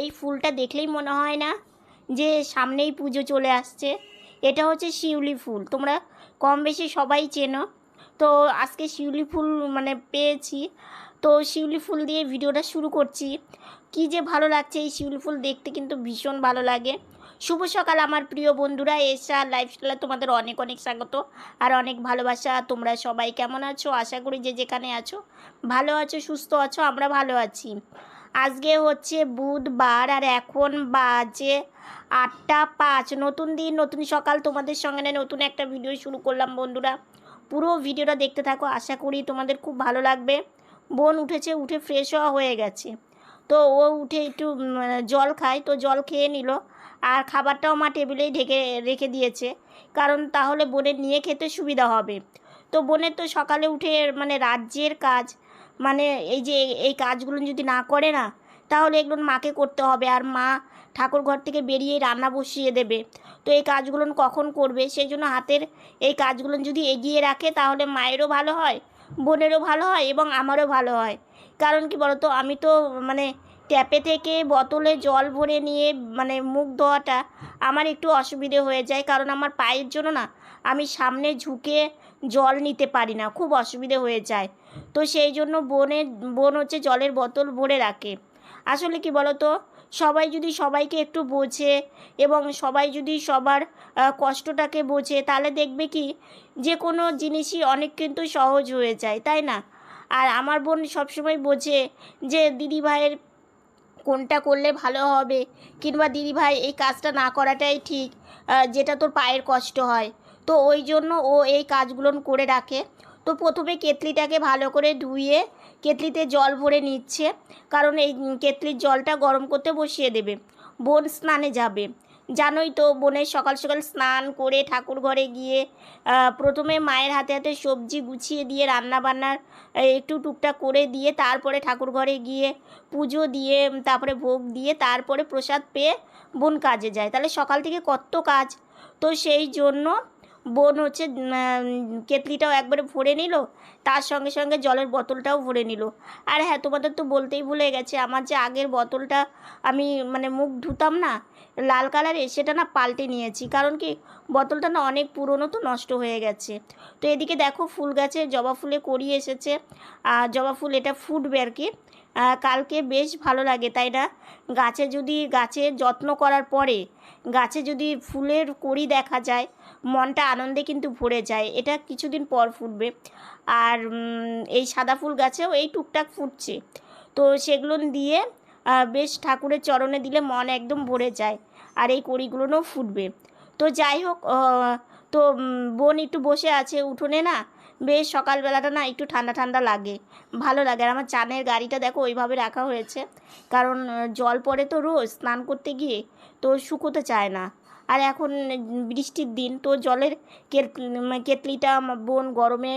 এই ফুলটা দেখলেই মনে হয় না যে সামনেই পুজো চলে আসছে। এটা হচ্ছে শিউলি ফুল। তোমরা কম বেশি সবাই চেনো। তো আজকে শিউলি ফুল মানে পেয়েছি। তো শিউলি ফুল দিয়ে ভিডিওটা শুরু করছি। কি যে ভালো লাগছে এই শিউলি ফুল দেখতে কিন্তু ভীষণ ভালো লাগে। শুভ সকাল আমার প্রিয় বন্ধুরা। এসা লাইফস্টাইলে তোমাদের অনেক অনেক স্বাগত আর অনেক ভালোবাসা। তোমরা সবাই কেমন আছো? আশা করি যে যেখানে আছো ভালো আছো, সুস্থ আছো, আমরা ভালো আছি। আজকে হচ্ছে বুধবার আর এখন বাজে আটটা পাঁচ। নতুন দিন, নতুন সকাল। তোমাদের সঙ্গে নতুন একটা ভিডিও শুরু করলাম বন্ধুরা। পুরো ভিডিওটা দেখতে থাকো। আশা করি তোমাদের খুব ভালো লাগবে। বোন উঠেছে, উঠে ফ্রেশ হওয়া হয়ে গেছে। তো ও উঠে একটু জল খায়, তো জল খেয়ে নিল। আর খাবারটাও মা টেবিলেই ঢেকে, রেখে দিয়েছে। কারণ তাহলে বোনের নিয়ে খেতে সুবিধা হবে। তো বোনের তো সকালে উঠে মানে রাজ্যের কাজ। মানে এই যে এই কাজগুলো যদি না করে না, তাহলে এগুলো মাকে করতে হবে। আর মা ঠাকুর ঘর থেকে বেরিয়ে রান্না বসিয়ে দেবে। তো এই কাজগুলো কখন করবে? সেই জন্য হাতের এই কাজগুলো যদি এগিয়ে রাখে, তাহলে মায়েরও ভালো হয়, বোনেরও ভালো হয় এবং আমারও ভালো হয়। কারণ কি বলতো, আমি তো মানে ট্যাপে থেকে বোতলে জল ভরে নিয়ে মানে মুখ ধোয়াটা আমার একটু অসুবিধে হয়ে যায়। কারণ আমার পায়ের জন্য না, আমি সামনে ঝুঁকে জল নিতে পারি না, খুব অসুবিধে হয়ে যায়। তো সেই জন্য বোনের বোন হচ্ছে জলের বোতল ভরে রাখে। আসলে কি বলতো? সবাই যদি সবাইকে একটু বোঝে এবং সবাই যদি সবার কষ্টটাকে বোঝে, তাহলে দেখবে কি? যে কোনো জিনিসই অনেক কিন্তু সহজ হয়ে যায়, তাই না? আর আমার বোন সবসময় বোঝে যে দিদি ভাইয়ের কোনটা করলে ভালো হবে, কিংবা দিদি ভাই এই কাজটা না করাটাই ঠিক যেটা তোর পায়ের কষ্ট হয়। তো ওই জন্য ও এই কাজগুলো করে রাখে। তো প্রথমে কেতলিটাকে ভালো করে ধুয়ে কেতলিতে জল ভরে নিচ্ছে। কারণ এই কেতলির জলটা গরম করতে বসিয়ে দেবে। বোন স্নানে যাবে। জানোই তো বোনের সকাল সকাল স্নান করে ঠাকুর ঘরে গিয়ে প্রথমে মায়ের হাতে হাতে সবজি গুছিয়ে দিয়ে রান্না বান্নার একটু টুকটাক করে দিয়ে তারপরে ঠাকুর ঘরে গিয়ে পুজো দিয়ে তারপরে ভোগ দিয়ে তারপরে প্রসাদ পেয়ে বোন কাজে যায়। তাহলে সকাল থেকে কত কাজ। তো সেই জন্য বোন হচ্ছে কেতলিটাও একবারে ভরে নিল, তার সঙ্গে সঙ্গে জলের বোতলটাও ভরে নিল। আর হ্যাঁ তোমাদের তো বলতেই ভুলে গেছে, আমার যে আগের বোতলটা আমি মানে মুখ ধুতাম না, লাল কালারের সেটা না পাল্টে নিয়েছি। কারণ কি, বোতলটা না অনেক পুরনো তো, নষ্ট হয়ে গেছে। তো এদিকে দেখো, ফুল গাছে জবা ফুলে করি এসেছে। আর জবা ফুল, এটা ফুটবে আর কি। কালকে বেশ ভালো লাগে, তাই না? গাছে যদি গাছের যত্ন করার পরে, গাছে যদি ফুলের কড়ি দেখা যায় মনটা আনন্দে কিন্তু ভরে যায়। এটা কিছুদিন পর ফুটবে। আর এই সাদা ফুল গাছেও এই টুকটাক ফুটছে। তো সেগুলো দিয়ে বেশ ঠাকুরের চরণে দিলে মন একদম ভরে যায় আর এই কড়িগুলোও ফুটবে। তো যাই হোক তো বোন একটু বসে আছে উঠোনে না, বেশ সকালবেলাটা না একটু ঠান্ডা ঠান্ডা লাগে, ভালো লাগে। আর আমার চানের গাড়িটা দেখো ওইভাবে রাখা হয়েছে। কারণ, জল পড়ে তো রোজ স্নান করতে গিয়ে, তো শুকোতে চায় না। আর এখন বৃষ্টির দিন, তো জলের কেতলি কেতলিটা বোন গরমে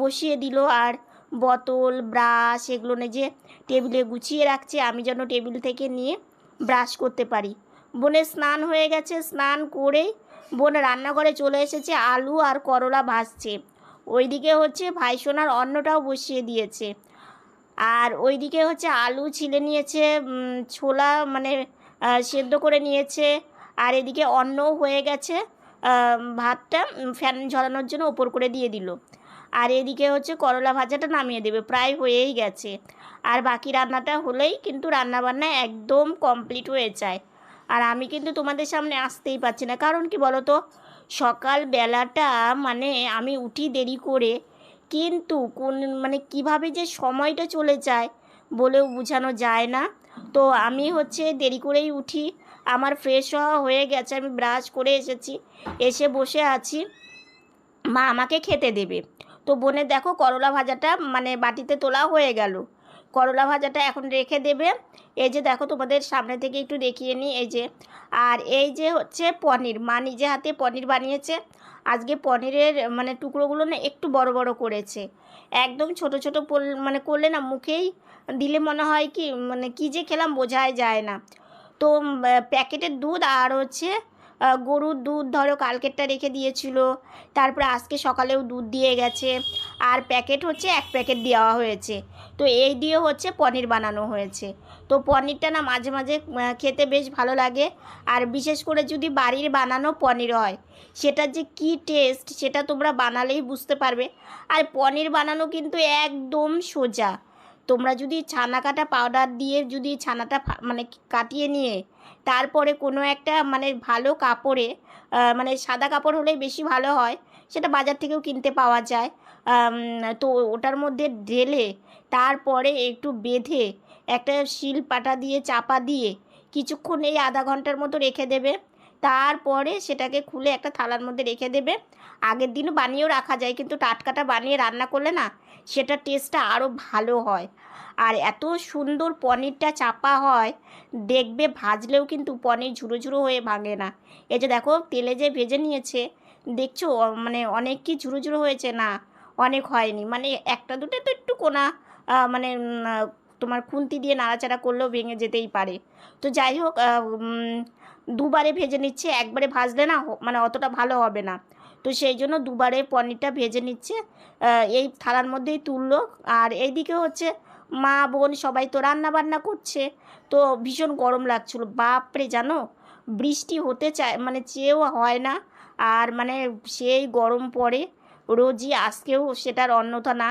বসিয়ে দিল। আর বোতল, ব্রাশ এগুলো যে টেবিলে গুছিয়ে রাখছে। আমি যেন টেবিল থেকে নিয়ে ব্রাশ করতে পারি। বোনের স্নান হয়ে গেছে। স্নান করেই বোন রান্নাঘরে চলে এসেছে। আলু আর করলা ভাজছে। ওইদিকে হচ্ছে ভাইসোনার অন্নটাও বসিয়ে দিয়েছে। আর ওইদিকে হচ্ছে আলু ছিলে নিয়েছে ছোলা মানে সেদ্ধ করে নিয়েছে। আর এদিকে অন্নও হয়ে গেছে ভাতটা ফ্যান ঝরানোর জন্য ওপর করে দিয়ে দিল। আর এদিকে হচ্ছে করলা ভাজাটা নামিয়ে দেবে, প্রায় হয়েই গেছে। আর বাকি রান্নাটা হলেই কিন্তু রান্নাবান্না একদম কমপ্লিট হয়ে যায়। আর আমি কিন্তু তোমাদের সামনে আসতেই পারছি না, কারণ কি বলো তো সকাল বেলাটা মানে আমি উঠি দেরি করে, কিন্তু কোন মানে কীভাবে যে সময়টা চলে যায় বলেও বোঝানো যায় না। তো আমি হচ্ছে দেরি করেই উঠি আমার ফ্রেশ হওয়া হয়ে গেছে, আমি ব্রাশ করে এসেছি। এসে বসে আছি। মা আমাকে খেতে দেবে। তো বোনের দেখো করলা ভাজাটা মানে বাটিতে তোলা হয়ে গেল। করলা ভাজাটা এখন রেখে দেবে। এই যে দেখো তোমাদের সামনে থেকে একটু দেখিয়ে নিই, এই যে। আর এই যে হচ্ছে পনির, মা নিজে হাতে পনির বানিয়েছে। আজকে পনিরের মানে টুকরোগুলো না একটু বড় বড় করেছে। একদম ছোট ছোট মানে করলে না মুখেই দিলে মনে হয় কি মানে কি যে খেলাম বোঝাই যায় না। তো প্যাকেটের দুধ আর হচ্ছে গরুর দুধ ধরো কালকেরটা রেখে দিয়েছিল। তারপরে আজকে সকালেও দুধ দিয়ে গেছে। আর প্যাকেট হচ্ছে এক প্যাকেট দেওয়া হয়েছে। তো এই দিয়ে হচ্ছে পনির বানানো হয়েছে। তো পনিরটা না মাঝে মাঝে খেতে বেশ ভালো লাগে। আর বিশেষ করে যদি বাড়ির বানানো পনির হয়, সেটার যে কী টেস্ট সেটা তোমরা বানালেই বুঝতে পারবে। আর পনির বানানো কিন্তু একদম সোজা। তোমরা যদি ছানা কাটা পাউডার দিয়ে যদি ছানাটা মানে কাটিয়ে নিয়ে তারপরে কোনো একটা মানে ভালো কাপড়ে মানে সাদা কাপড় হলেই বেশি ভালো হয়, সেটা বাজার থেকেও কিনতে পাওয়া যায়। তো ওটার মধ্যে ঢেলে তারপরে একটু বেঁধে একটা শিল পাটা দিয়ে চাপা দিয়ে কিছুক্ষণ এই আধা ঘণ্টার মতো রেখে দেবে। তারপরে সেটাকে খুলে একটা থালার মধ্যে রেখে দেবে। আগের দিনও বানিয়েও রাখা যায়, কিন্তু টাটকাটা বানিয়ে রান্না করলে না সেটা টেস্টটা আরও ভালো হয়। আর এত সুন্দর পনিরটা চাপা হয়, দেখবে ভাজলেও কিন্তু পনির ঝুরো ঝুরো হয়ে ভাঙে না। এই যে দেখো, তেলে যে ভেজে নিয়েছে, দেখছ? মানে অনেক কি ঝুরো ঝুরো হয়েছে? না, অনেক হয়নি। মানে একটা দুটো তো একটু কোনা মানে তোমার খুন্তি দিয়ে নাড়াচাড়া করলেও ভেঙে যেতেই পারে। তো যাই হোক দুবারে ভেজে নিচ্ছে, একবারে ভাজলে না মানে অতটা ভালো হবে না। তো সেই জন্য দুবারে পনিরটা ভেজে নিচ্ছে। এই থালার মধ্যেই তুললো। আর এইদিকে হচ্ছে মা, বোন সবাই তো রান্না বান্না করছে। তো ভীষণ গরম লাগছিল। বাপরে, জানো? বৃষ্টি হতে চায় মানে চেয়েও হয় না। আর মানে সেই গরম পড়ে রোজই আজকেও সেটার অন্যথা না।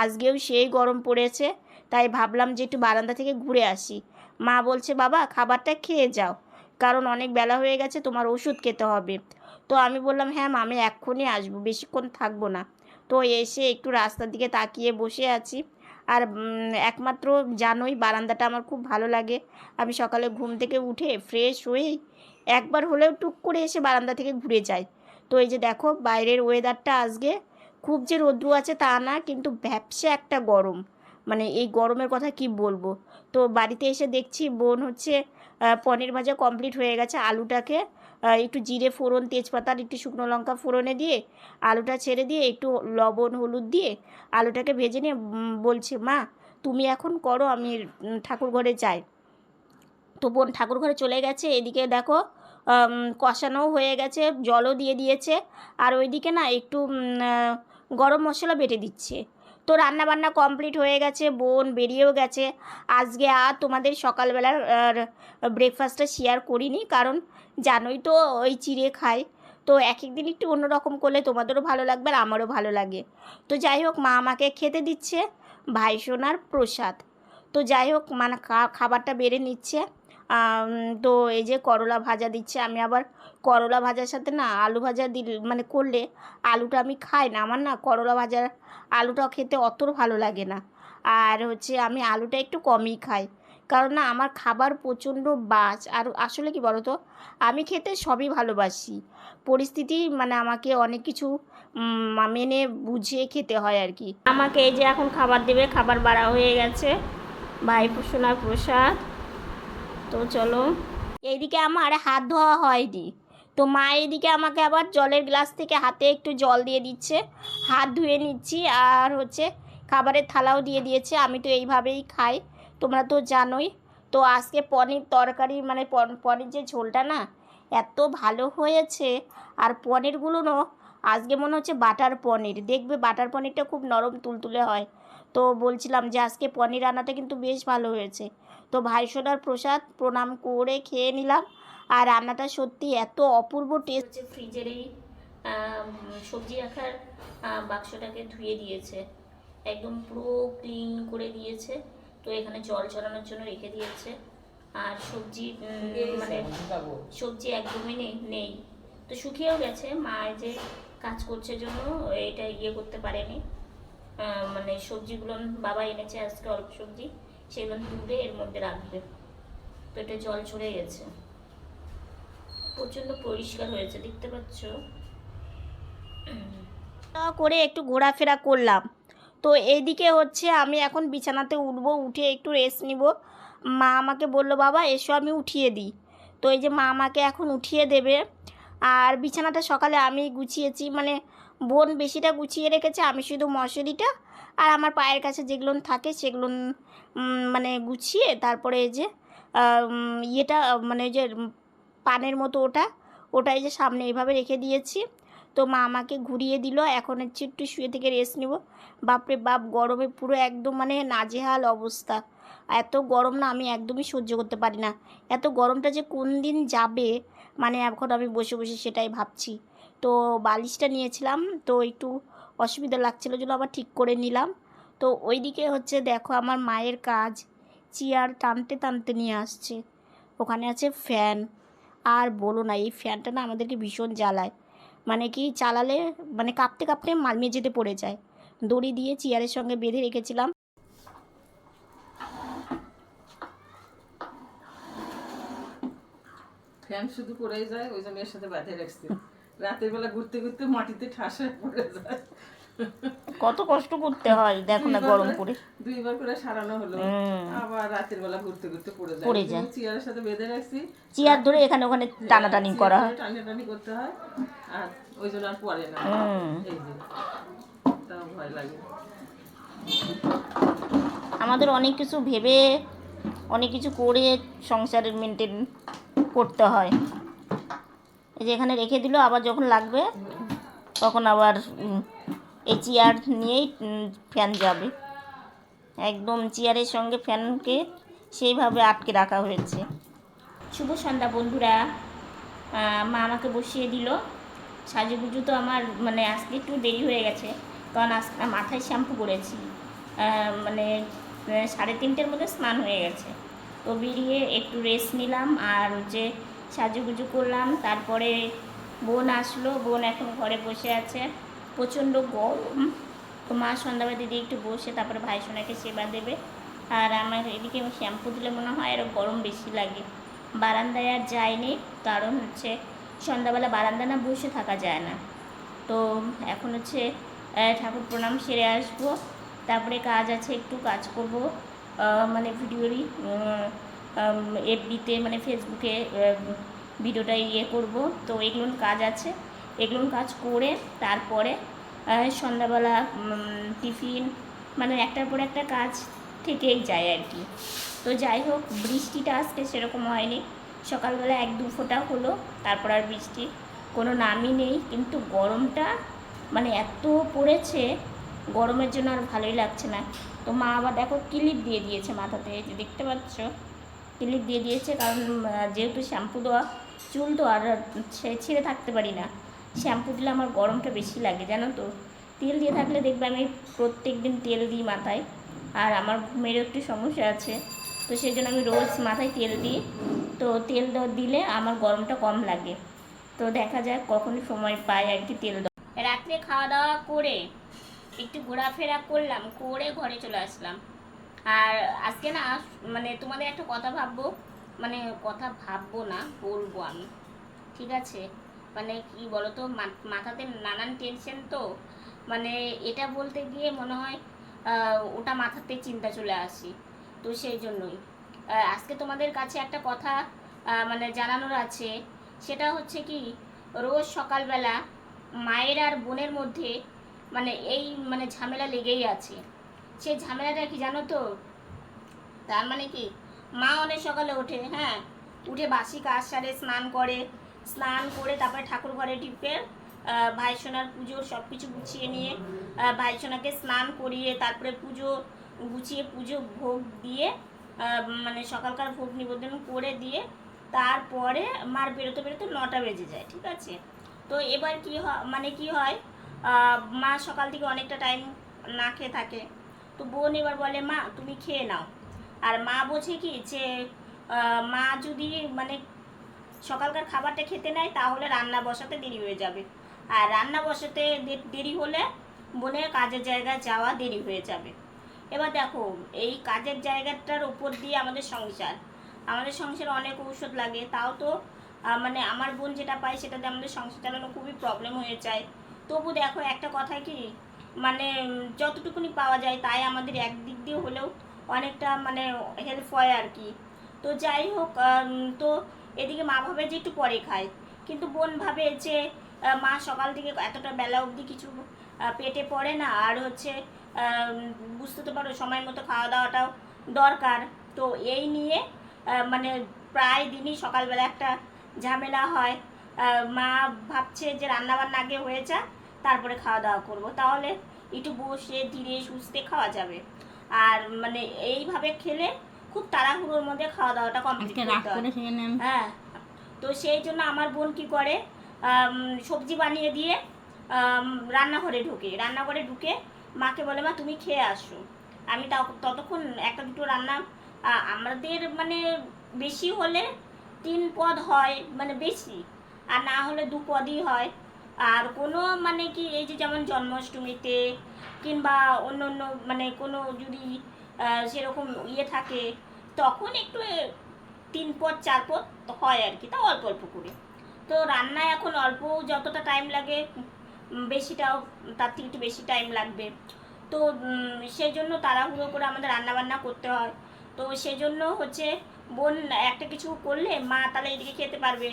আজকেও সেই গরম পড়েছে। তাই ভাবলাম যে একটু বারান্দা থেকে ঘুরে আসি। মা বলছে, বাবা, খাবারটা খেয়ে যাও। কারণ অনেক বেলা হয়ে গেছে, তোমার ওষুধ খেতে হবে। তো আমি বললাম হ্যাঁ আমি এক্ষুনি আসব, বেশিক্ষণ থাকব না। তো এসে একটু রাস্তার দিকে তাকিয়ে বসে আছি। আর একমাত্র জানোই বারান্দাটা আমার খুব ভালো লাগে। আমি সকালে ঘুম থেকে উঠে ফ্রেশ হয়েই একবার হলেও টুক করে এসে বারান্দা থেকে ঘুরে যাই। তো এই যে দেখো, বাইরের ওয়েদারটা আজকে খুব যে রৌদ্র আছে তা না, কিন্তু ব্যবসা একটা গরম। মানে এই গরমের কথা কি বলব? তো বাড়িতে এসে দেখছি বোন হচ্ছে পনির ভাজা কমপ্লিট হয়ে গেছে আলুটাকে। একটু জিরে ফোড়ন তেজপাতার একটু শুকনো লঙ্কা ফোড়নে দিয়ে আলুটা ছেড়ে দিয়ে একটু লবণ হলুদ দিয়ে আলুটাকে ভেজে নিয়ে বলছে মা তুমি এখন করো আমি ঠাকুর ঘরে যাই। তো বোন ঠাকুর ঘরে চলে গেছে এদিকে দেখো আম, কষানোও হয়ে গেছে জলও দিয়ে দিয়েছে আর ওইদিকে না একটু গরম মশলা বেটে দিচ্ছে। তো রান্না বান্না কমপ্লিট হয়ে গেছে, বোন বেরিয়েও গেছে। আজকে আর তোমাদের সকালবেলার ব্রেকফাস্টটা শেয়ার করিনি, কারণ জানোই তো ওই চিড়ে খাই তো এক এক দিন একটু অন্যরকম করলে তোমাদেরও ভালো লাগবে আর আমারও ভালো লাগে। তো যাই হোক, মা আমাকে খেতে দিচ্ছে ভাই সোনার প্রসাদ। তো যাই হোক মানে খাবারটা বেড়ে নিচ্ছে। তো এই যে করলা ভাজা দিচ্ছে, আমি আবার করলা ভাজার সাথে না আলু ভাজা দিল মানে করলে আলুটা আমি খাই না। আমার না করলা ভাজার আলুটা খেতে অত ভালো লাগে না। আর হচ্ছে আমি আলুটা একটু কমই খাই। কারণ না আমার খাবার প্রচণ্ড বাজ। আর আসলে কি বলতো? আমি খেতে সবই ভালোবাসি। পরিস্থিতি মানে আমাকে অনেক কিছু মেনে বুঝিয়ে খেতে হয় আর কি। আমাকে এই যে এখন খাবার দেবে, খাবার বাড়া হয়ে গেছে। ভাই সোনার প্রসাদ। তো চলো। এইদিকে আমার হাত ধোয়া হয়নি। তো মা এইদিকে আমাকে আবার জলের গ্লাস থেকে হাতে একটু জল দিয়ে দিচ্ছে। হাত ধুয়ে নিচ্ছি আর হচ্ছে খাবারের থালাও দিয়ে দিয়েছে। আমি তো এইভাবেই খাই। তোমরা তো জানোই। তো আজকে পনির তরকারি মানে পন- পনির যে ঝোলটা না, এত ভালো হয়েছে। আর পনিরগুলোও আজকে মনে হচ্ছে বাটার পনির। দেখবে বাটার পনিরটা খুব নরম তুলতুলে হয়। তো বলছিলাম যে আজকে পনির রান্নাটা কিন্তু বেশ ভালো হয়েছে। তো ভাই সোনার প্রসাদ প্রণাম করে খেয়ে নিলাম। আর রান্নাটা সত্যি এত অপূর্ব টেস্ট হচ্ছে ফ্রিজের এই সবজি রাখার বাক্সটাকে ধুয়ে দিয়েছে। একদম পুরো ক্লিন করে দিয়েছে। তো এখানে জল ছড়ানোর জন্য রেখে দিয়েছে। আর সবজি মানে সবজি একদমই নেই নেই। তো শুকিয়েও গেছে। মা এই যে কাজ করছে জন্য এটা ইয়ে করতে পারেনি। মানে সবজিগুলো বাবা এনেছে আজকে অল্প সবজি। সেগুলো তুলে এর মধ্যে রাখবে। এটা জল ছড়ে গেছে। প্রচণ্ড পরিষ্কার হয়েছে, দেখতে পাচ্ছ? করে একটু ঘোরাফেরা করলাম। তো এইদিকে হচ্ছে আমি এখন বিছানাতে উঠবো, উঠে একটু রেস্ট নিব। মা আমাকে বলল, বাবা, এসো আমি উঠিয়ে দিই। তো এই যে মা আমাকে এখন উঠিয়ে দেবে। আর বিছানাটা সকালে আমি গুছিয়েছি মানে বোন বেশিটা গুছিয়ে রেখেছে, আমি শুধু মশারিটা আর আমার পায়ের কাছে যেগুলো থাকে সেগুলো মানে গুছিয়ে তারপরে এই যে ইয়েটা মানে যে পানের মতো ওটা ওটা এই যে সামনে এইভাবে রেখে দিয়েছি। তো মা আমাকে ঘুরিয়ে দিল, এখন হচ্ছে একটু শুয়ে থেকে রেস্ট নেব। বাপরে বাপ, গরমে পুরো একদম মানে নাজেহাল অবস্থা। এত গরম না আমি একদমই সহ্য করতে পারি না। এত গরমটা যে কোন দিন যাবে মানে এখন আমি বসে বসে সেটাই ভাবছি। তো বালিশটা নিয়েছিলাম, তো একটু অসুবিধা লাগছিল জন্য আবার ঠিক করে নিলাম। তো ওইদিকে হচ্ছে দেখো আমার মায়ের কাজ। চেয়ার টানতে টানতে নিয়ে আসছে। ওখানে আছে ফ্যান। আর বলো না, এই ফ্যানটা না আমাদেরকে ভীষণ জ্বালায়। মানে কি চালালে মানে কাঁপতে কাঁপতে মেঝেতে পড়ে যায়। দড়ি দিয়ে চেয়ারের সঙ্গে বেঁধে রেখেছিলাম। ফ্যান শুধু পড়েই যায়, ওই জন্য এর সাথে বাঁধে রাখছি। রাতের বেলা ঘুরতে ঘুরতে মাটিতে ঠাসে পড়ে যায়। কত কষ্ট করতে হয় দেখো না গরম করে- দুইবার করে সারানো হলো। আবার রাতের বেলা ঘুরতে ঘুরতে পড়ে যায়। পড়ে যায়। চেয়ারের সাথে বেঁধে রাখছি। চেয়ার ধরে এখানে ওখানে টানাটানি চেয়ার করা হয়। টানাটানি করতে হয়। আর ওই জন্য আর পড়ে না। হুম। এই যে তাও ভয় লাগে। আমাদের অনেক কিছু ভেবে অনেক কিছু করে সংসারের মেনটেন করতে হয়। এই যে এখানে রেখে দিল, আবার যখন লাগবে, তখন আবার এই চেয়ার নিয়েই ফ্যান যাবে। একদম চেয়ারের সঙ্গে ফ্যানকে সেইভাবে আটকে রাখা হয়েছে। শুভ সন্ধ্যা বন্ধুরা। মা আমাকে বসিয়ে দিল। সাজুগুজু তো আমার মানে আজকে একটু দেরি হয়ে গেছে, কারণ আজকে মাথায় শ্যাম্পু করেছি মানে সাড়ে তিনটের মধ্যে স্নান হয়ে গেছে। তো বেরিয়ে একটু রেস্ট নিলাম, আর হচ্ছে সাজুগুজু করলাম, তারপরে বোন আসলো, বোন এখন ঘরে বসে আছে। প্রচণ্ড গরম। তো মা সন্ধ্যাবেলা দিদি একটু বসে, তারপরে ভাই সোনাকে সেবা দেবে। আর আমার এদিকে শ্যাম্পু দিলে মনে হয় আরও গরম বেশি লাগে। বারান্দায় আর যায়নি, কারণ হচ্ছে সন্ধ্যাবেলা বারান্দা না বসে থাকা যায় না। তো এখন হচ্ছে ঠাকুর প্রণাম সেরে আসব। তারপরে কাজ আছে, একটু কাজ করব। মানে ভিডিওরই এফবিতে মানে ফেসবুকে ভিডিওটা ইয়ে করব। তো এগুলো কাজ আছে। এগুলো কাজ করে তারপরে সন্ধ্যাবেলা টিফিন মানে একটার পর একটা কাজ থেকেই যায় আর কি। তো যাই হোক, বৃষ্টিটা আজকে সেরকম হয়নি। সকালবেলা এক দু ফোঁটা হলো, তারপর আর বৃষ্টি কোনো নামই নেই। কিন্তু গরমটা মানে এত পড়েছে, গরমের জন্য আর ভালোই লাগছে না। তো মা আবার দেখো ক্লিপ দিয়ে দিয়েছে মাথাতে যে দেখতে পাচ্ছ? ক্লিপ দিয়ে দিয়েছে, কারণ যেহেতু শ্যাম্পু দেওয়া চুল তো আর ছেড়ে থাকতে পারি না। শ্যাম্পু দিলে আমার গরমটা বেশি লাগে, জানো তো? তেল দিয়ে থাকলে দেখবে আমি প্রত্যেক দিন তেল দিই মাথায়, আর আমার ঘুমেরও একটু সমস্যা আছে। তো সেই জন্য আমি রোজ মাথায় তেল দিই। তো তেল দিলে আমার গরমটা কম লাগে। তো দেখা যাক কখন সময় পাই আর কি তেল রাত্রে খাওয়া দাওয়া করে একটু ঘোরাফেরা করলাম, করে ঘরে চলে আসলাম। আর আজকে না মানে তোমাদের একটা কথা ভাববো মানে কথা ভাববো না, বলব আমি, ঠিক আছে? মানে কি বলতো মাথাতে নানান টেনশন তো মানে এটা বলতে গিয়ে মনে হয় ওটা মাথাতে চিন্তা চলে আসি, তো সেই জন্যই। আজকে তোমাদের কাছে একটা কথা মানে জানানোর আছে, সেটা হচ্ছে কি, রোজ সকালবেলা মায়ের আর বোনের মধ্যে মানে এই মানে ঝামেলা লেগেই আছে। সেই ঝামেলাটা কি জানো তো? তার মানে কি? মা অনেক সকালে ওঠে হ্যাঁ? উঠে বাসি কাজ সারে, স্নান করে। স্নান করে তারপরে ঠাকুর ঘরে টিপে ভাইসোনার পুজো সব কিছু গুছিয়ে নিয়ে ভাইসোনাকে স্নান করিয়ে তারপরে পুজো গুছিয়ে, পুজো ভোগ দিয়ে মানে সকালকার ভোগ নিবেদন করে দিয়ে তারপরে মার বেরোতে বেরোতে নটা বেজে যায়, ঠিক আছে? তো এবার কি হয় মানে কি হয়? মা সকাল থেকে অনেকটা টাইম না খেয়ে থাকে। তো বোন এবার বলে, মা, তুমি খেয়ে নাও। আর মা বোঝে কি যে মা যদি মানে সকালকার খাবারটা খেতে নেয়, তাহলে রান্না বসাতে দেরি হয়ে যাবে। আর রান্না বসাতে দেরি হলে বোনের কাজের জায়গায় যাওয়া দেরি হয়ে যাবে। এবার দেখো, এই কাজের জায়গাটার উপর দিয়ে আমাদের সংসার। আমাদের সংসারে অনেক ঔষধ লাগে। তাও তো মানে আমার বোন যেটা পায় সেটাতে আমাদের সংসার চালানো খুবই প্রবলেম হয়ে যায়। তবু দেখো, একটা কথা কি মানে যতটুকুনি পাওয়া যায় তাই আমাদের একদিক দিয়ে হলেও অনেকটা মানে হেল্প হয় আর কি। তো যাই হোক তো এদিকে মা ভাবে যে একটু পরে খায়। কিন্তু বোন ভাবে যে মা সকাল থেকে এতটা বেলা অবধি কিছু পেটে পড়ে না, আর হচ্ছে বুঝতে তো পারো সময় মতো খাওয়া দাওয়াটাও দরকার। তো এই নিয়ে মানে প্রায় দিনই সকালবেলা একটা ঝামেলা হয়। মা ভাবছে যে রান্নাবান্না আগে হয়ে যা তারপরে খাওয়া দাওয়া করব। তাহলে একটু বসে ধীরে সুস্থে খাওয়া যাবে। আর মানে এইভাবে খেলে খুব তাড়াহুড়োর মধ্যে খাওয়া দাওয়াটা কমপ্লিট করতে হয়। হ্যাঁ। তো সেই জন্য আমার বোন কি করে সবজি বানিয়ে দিয়ে রান্নাঘরে ঢোকে। রান্নাঘরে ঢুকে মাকে বলে মা তুমি খেয়ে আসো। আমি ততক্ষণ একটা দুটো রান্না আমাদের মানে বেশি হলে তিন পদ হয় মানে বেশি। আর না হলে দু পদই হয়। আর কোনো মানে কি, এই যে যেমন জন্মাষ্টমীতে কিংবা অন্য অন্য মানে কোনো যদি সেরকম ইয়ে থাকে, তখন একটু তিন পদ, চার পদ হয় আর কি, তা অল্প অল্প করে। তো রান্নায় এখন অল্প যতটা টাইম লাগে বেশিটাও, তার থেকে একটু বেশি টাইম লাগবে। তো সেই জন্য তাড়াহুড়ো করে আমাদের রান্না বান্না করতে হয়। তো সেজন্য হচ্ছে, বোন একটা কিছু করলে মা তাহলে এদিকে খেতে পারবে।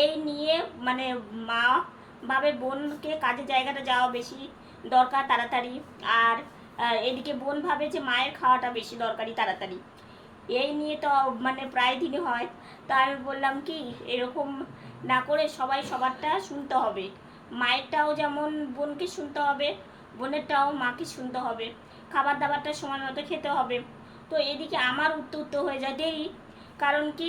এই নিয়ে মানে মা ভাবে বোনকে কাজের জায়গাটা যাওয়া বেশি দরকার তাড়াতাড়ি। আর এদিকে বোন ভাবে যে মায়ের খাওয়াটা বেশি দরকারি তাড়াতাড়ি। এই নিয়ে তো মানে প্রায় দিনই হয়। তা আমি বললাম কি, এরকম না করে সবাই সবারটা শুনতে হবে। মায়েরটাও যেমন বোনকে শুনতে হবে, বোনেরটাও মাকে শুনতে হবে। খাবার দাবারটা সময় মতো খেতে হবে। তো এদিকে আমার উত্তর উত্তর হয়ে যায় দেরি। কারণ কি,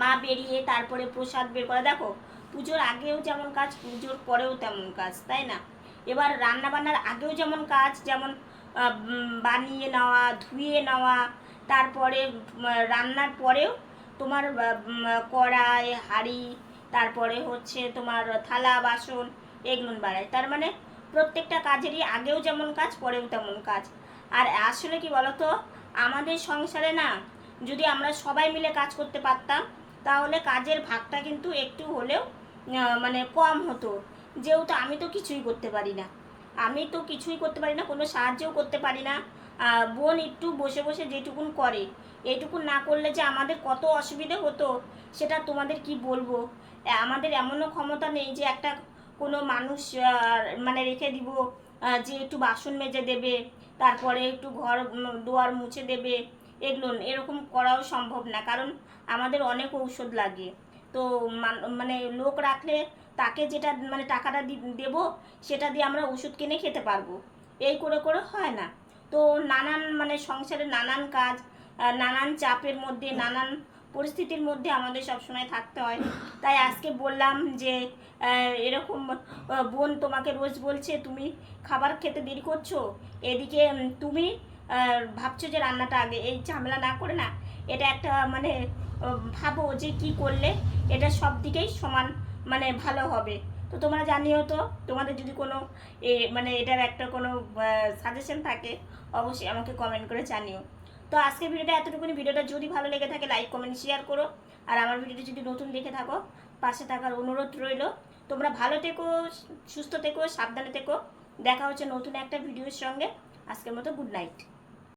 মা বেরিয়ে তারপরে প্রসাদ বের করে। দেখো পুজোর আগেও যেমন কাজ, পুজোর পরেও তেমন কাজ, তাই না? এবার রান্না বান্নার আগেও যেমন কাজ, যেমন বানিয়ে নেওয়া, ধুয়ে নেওয়া, তারপরে রান্নার পরেও তোমার কড়াই, হাঁড়ি, তারপরে হচ্ছে তোমার থালা, বাসন, এগুলো বাড়ায় তার মানে প্রত্যেকটা কাজেরই আগেও যেমন কাজ, পরেও তেমন কাজ। আর আসলে কি বলতো? আমাদের সংসারে না, যদি আমরা সবাই মিলে কাজ করতে পারতাম, তাহলে কাজের ভাগটা কিন্তু একটু হলেও মানে কম হতো। যেহেতু আমি তো কিছুই করতে পারি না। আমি তো কিছুই করতে পারি না, কোনো সাহায্যও করতে পারি না। বোন একটু বসে বসে যেটুকুন করে এইটুকুন না করলে যে আমাদের কত অসুবিধে হতো, সেটা তোমাদের কি বলব? আমাদের এমনও ক্ষমতা নেই যে একটা কোনো মানুষ মানে রেখে দিব যে একটু বাসন মেজে দেবে, তারপরে একটু ঘর দুয়ার মুছে দেবে, এগুলো এরকম করাও সম্ভব না। কারণ আমাদের অনেক ঔষধ লাগে। তো মানে লোক রাখলে তাকে যেটা মানে টাকাটা দেবো, সেটা দিয়ে আমরা ওষুধ কিনে খেতে পারব। এই করে করে হয় না। তো নানান মানে সংসারে নানান কাজ নানান চাপের মধ্যে, নানান পরিস্থিতির মধ্যে আমাদের সবসময় থাকতে হয়। তাই আজকে বললাম যে এরকম বোন তোমাকে রোজ বলছে, তুমি খাবার খেতে দেরি করছ? এদিকে তুমি ভাবছ যে রান্নাটা আগে, এই ঝামেলা না করে না, এটা একটা মানে ভাবো যে কি করলে এটা সব দিকেই সমান মানে ভালো হবে। তো তোমরা জানিও তো, তোমাদের যদি কোনো এ মানে এটার একটা কোনো সাজেশন থাকে, অবশ্যই আমাকে কমেন্ট করে জানিও। তো আজকের ভিডিওটা এতটুকুনি। ভিডিওটা যদি ভালো লেগে থাকে লাইক কমেন্ট শেয়ার করো। আর আমার ভিডিওটা যদি নতুন দেখে থাকো, পাশে থাকার অনুরোধ রইল। তোমরা ভালো থেকো, সুস্থ থেকো, সাবধানে থেকো। দেখা হচ্ছে নতুন একটা ভিডিওর সঙ্গে। আজকের মতো গুড নাইট